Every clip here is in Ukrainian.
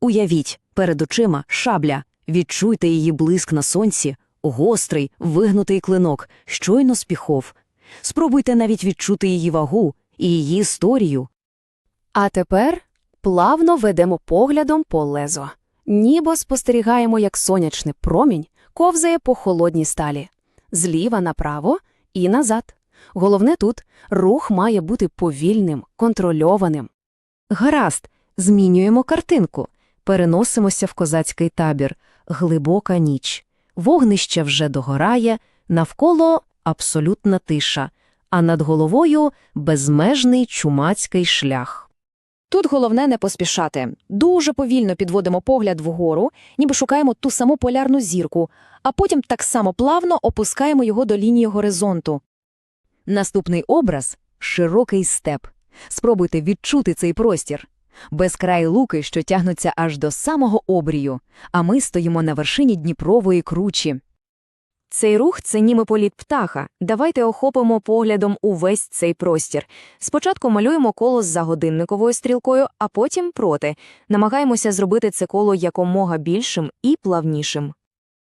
Уявіть, перед очима шабля, відчуйте її блиск на сонці, гострий, вигнутий клинок, щойно спіхов. Спробуйте навіть відчути її вагу і її історію. А тепер плавно ведемо поглядом по лезо. Ніби спостерігаємо, як сонячний промінь ковзає по холодній сталі. Зліва направо і назад. Головне тут – рух має бути повільним, контрольованим. Гаразд, змінюємо картинку. Переносимося в козацький табір. Глибока ніч. Вогнище вже догорає, навколо абсолютна тиша, а над головою безмежний чумацький шлях. Тут головне не поспішати. Дуже повільно підводимо погляд вгору, ніби шукаємо ту саму полярну зірку, а потім так само плавно опускаємо його до лінії горизонту. Наступний образ – широкий степ. Спробуйте відчути цей простір. Безкрай луки, що тягнуться аж до самого обрію, а ми стоїмо на вершині Дніпрової кручі. Цей рух це німи політ птаха. Давайте охопимо поглядом увесь цей простір. Спочатку малюємо коло за годинниковою стрілкою, а потім проти. Намагаємося зробити це коло якомога більшим і плавнішим.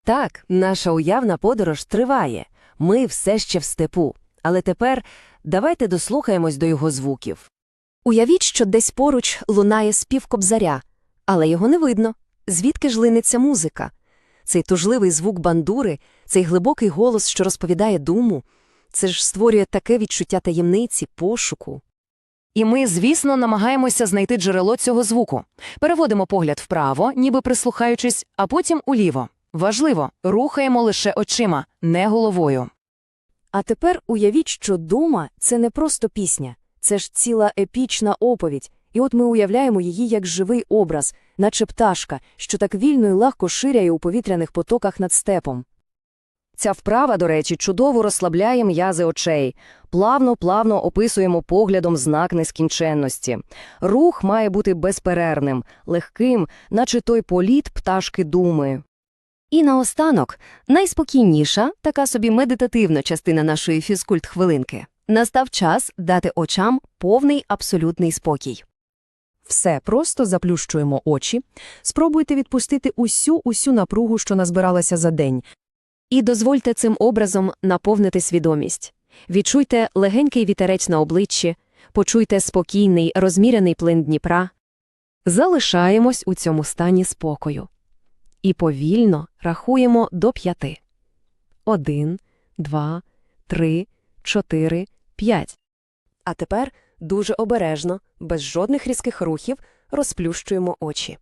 Так, наша уявна подорож триває. Ми все ще в степу. Але тепер давайте дослухаємось до його звуків. Уявіть, що десь поруч лунає спів кобзаря, але його не видно. Звідки ж линеться музика? Цей тужливий звук бандури, цей глибокий голос, що розповідає думу, це ж створює таке відчуття таємниці, пошуку. І ми, звісно, намагаємося знайти джерело цього звуку. Переводимо погляд вправо, ніби прислухаючись, а потім уліво. Важливо, рухаємо лише очима, не головою. А тепер уявіть, що дума – це не просто пісня, це ж ціла епічна оповідь. І от ми уявляємо її як живий образ, наче пташка, що так вільно і легко ширяє у повітряних потоках над степом. Ця вправа, до речі, чудово розслабляє м'язи очей. Плавно-плавно описуємо поглядом знак нескінченності. Рух має бути безперервним, легким, наче той політ пташки думи. І наостанок, найспокійніша, така собі медитативна частина нашої фізкульт-хвилинки. Настав час дати очам повний абсолютний спокій. Все, просто заплющуємо очі, спробуйте відпустити усю усю напругу, що назбиралася за день. І дозвольте цим образом наповнити свідомість. Відчуйте легенький вітерець на обличчі, почуйте спокійний, розмірений плин Дніпра. Залишаємось у цьому стані спокою. І повільно рахуємо до п'яти. Один, два, три, чотири, п'ять. А тепер дуже обережно, без жодних різких рухів, розплющуємо очі.